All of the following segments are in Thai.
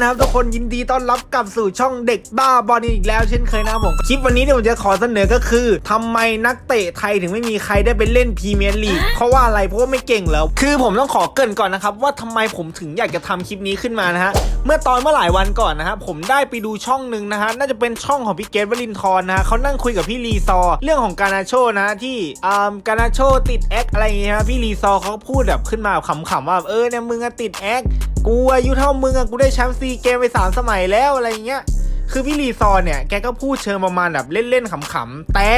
นะครับทุกคนยินดีต้อนรับกลับสู่ช่องเด็กบ้าบอลอีกแล้วเช่นเคยนะผมคลิปวันนี้เนี่ผมจะขอเสนอก็คือทำไมนักเตะไทยถึงไม่มีใครได้ไปเล่นพรีเมียร์ลีกเพราะว่าอะไรเพราะว่าไม่เก่งแล้ว คือผมต้องขอเกรินก่อนนะครับว่าทำไมผมถึงอยากจะทำคลิปนี้ขึ้นมานะฮะเมื่อตอนเมื่อหลายวันก่อนนะฮะผมได้ไปดูช่องหนึ่งนะฮะน่าจะเป็นช่องของพี่เกตวลินทร์นะฮะเขานั่งคุยกับพี่รีซอเรื่องของการนาโชนะฮะที่อ่ากานาโชติดแอคอะไรอย่างเงี้ยฮะพี่รีซอเขาก็พูดแบบขึ้นมาขำๆว่าเออเนี่ยมึงติดแอค กูอายุเท่ามึงอะกูได้แชมป์ซีเกมไปสามสมัยแล้วอะไรเงี้ย คือพี่รีซอร์เนี่ยแกก็พูดเชิงประมาณแบบเล่นๆขำๆแต่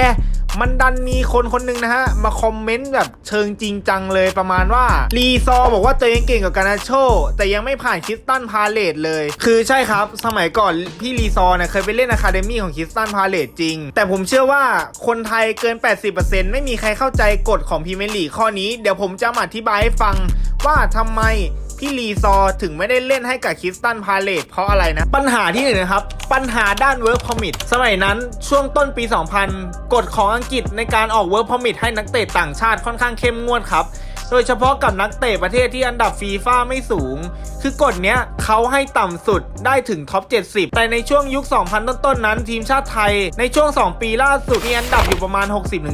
มันดันมีคนคนหนึงนะฮะ มาคอมเมนต์แบบเชิงจริงจังเลยประมาณว่ารีซอร์บอกว่าตัวเองเก่งกับการาโช แต่ยังไม่ผ่านคิสตันพาเลตเลย คือใช่ครับ สมัยก่อนพี่รีซอร์เนี่ยเคยไปเล่นอะคาเดมี่ของคิสตันพาเลตจริง แต่ผมเชื่อว่าคนไทยเกิน 80%ไม่มีใครเข้าใจกฎของพรีเมียร์ลีกข้อนี้ เดี๋ยวผมจะมาอธิบายให้ฟังว่าทำไมพี่ลีซอร์ถึงไม่ได้เล่นให้กับคิสตันพาเลตเพราะอะไรนะ ปัญหาที่หนึ่งนะครับ ปัญญหาด้าน Work Permit สมัยนั้นช่วงต้นปี 2000 กฎของอังกฤษในการออก Work Permit ให้นักเตะต่างชาติค่อนข้างเข้มงวดครับ โดยเฉพาะกับนักเตะประเทศที่อันดับฟีฟ่าไม่สูง คือกฎเนี้ย เขาให้ต่ำสุดได้ถึงท็อป 70 แต่ในช่วงยุค 2000 ต้นๆ นั้น ทีมชาติไทย ในช่วง 2 ปีล่าสุด มีอันดับอยู่ประมาณ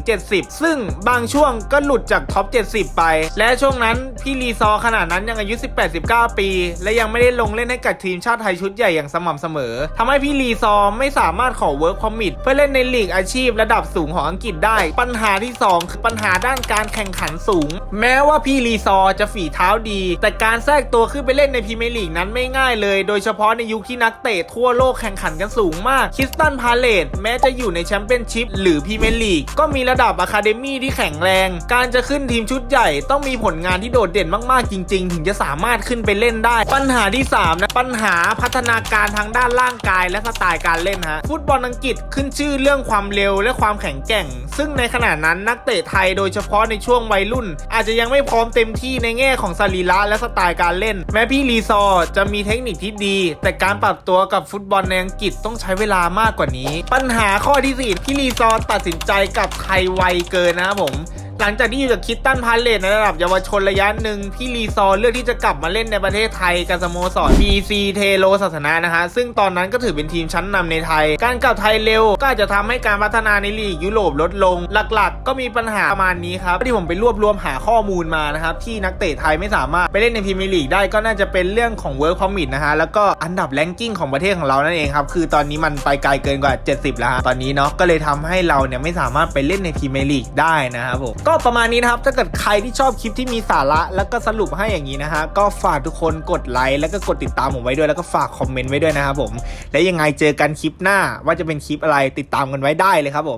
60-70 ซึ่งบางช่วงก็หลุดจากท็อป 70 ไป และช่วงนั้น พี่รีซอขนาดนั้นยังอายุ 18-19 ปี และยังไม่ได้ลงเล่นให้กับทีมชาติไทยชุดใหญ่อย่างสม่ำเสมอทำให้พี่รีซอไม่สามารถขอ Work Permit เพื่อเล่นในลีกอาชีพระดับสูงของอังกฤษได้ ปัญหาที่ 2 คือปัญหาด้านการแข่งขันสูง แม้ว่าพี่รีซอจะฝีเท้าดี แต่การแทรกตัวขึ้นไปเล่นในพรีเมียร์ลีกนั้นไม่ง่ายเลย โดยเฉพาะในยุคที่นักเตะทั่วโลกแข่งขันกันสูงมากคริสตันพาเลตแม้จะอยู่ในแชมเปี้ยนชิพหรือพรีเมียร์ลีกก็มีระดับอะคาเดมี่ที่แข็งแรง การจะขึ้นทีมชุดใหญ่ ต้องมีผลงานที่โดดเด่นมากๆจริง ๆ ถึงจะสามารถขึ้นไปเล่นได้ ปัญหาที่3นะปัญหาพัฒนาการทางด้านร่างกายและสไตล์การเล่นฮะฟุตบอลอังกฤษขึ้นชื่อเรื่องความเร็วและความแข็งแกร่ง ซึ่งในขณะนั้นนักเตะไทยโดยเฉพาะในช่วงวัยรุ่น อาจจะยังไม่พร้อมเต็มที่ในแง่ของสรีระและสไตล์การเล่น แม้พี่รีซอจะมีมีเทคนิคที่ดี แต่การปรับตัวกับฟุตบอลในอังกฤษต้องใช้เวลามากกว่านี้ ปัญหาข้อที่สี่พี่รีซอร์ตัดสินใจกับไทยไวเกินนะครับผม หลังจากที่อยู่กับคิดตันพาเลตในระดับเยาวชนระยะหนึ่งพี่รีซอร์เลือกที่จะกลับมาเล่นในประเทศไทยกับสโมสร BC เทโลศาสนานะฮะซึ่งตอนนั้นก็ถือเป็นทีมชั้นนำในไทย การกลับไทยเร็วก็อาจจะทำให้การพัฒนาในลีกยุโรปลดลง หลักๆ ก็มีปัญหาประมาณนี้ครับที่ผมไปรวบรวมหาข้อมูลมานะครับที่นักเตะไทยไม่สามารถไปเล่นในพรีเมียร์ลีกได้ก็น่าจะเป็นเรื่องของ Work Permit นะฮะแล้วก็อันดับแรงกิ้งของประเทศของเรานั่นเองครับคือตอนนี้มันไปไกลเกินกว่า 70 แล้วฮะตอนนี้เนาะก็เลยทำให้เราเนี่ยไม่สามารถไปเล่นในพรีเมียร์ลีกได้นะครับผมก็ประมาณนี้นะครับ ถ้าเกิดใครที่ชอบคลิปที่มีสาระ แล้วก็สรุปให้อย่างนี้นะฮะ ก็ฝากทุกคนกดไลค์แล้วก็กดติดตามผมไว้ด้วย แล้วก็ฝากคอมเมนต์ไว้ด้วยนะครับผม และยังไงเจอกันคลิปหน้าว่าจะเป็นคลิปอะไรติดตามกันไว้ได้เลยครับผม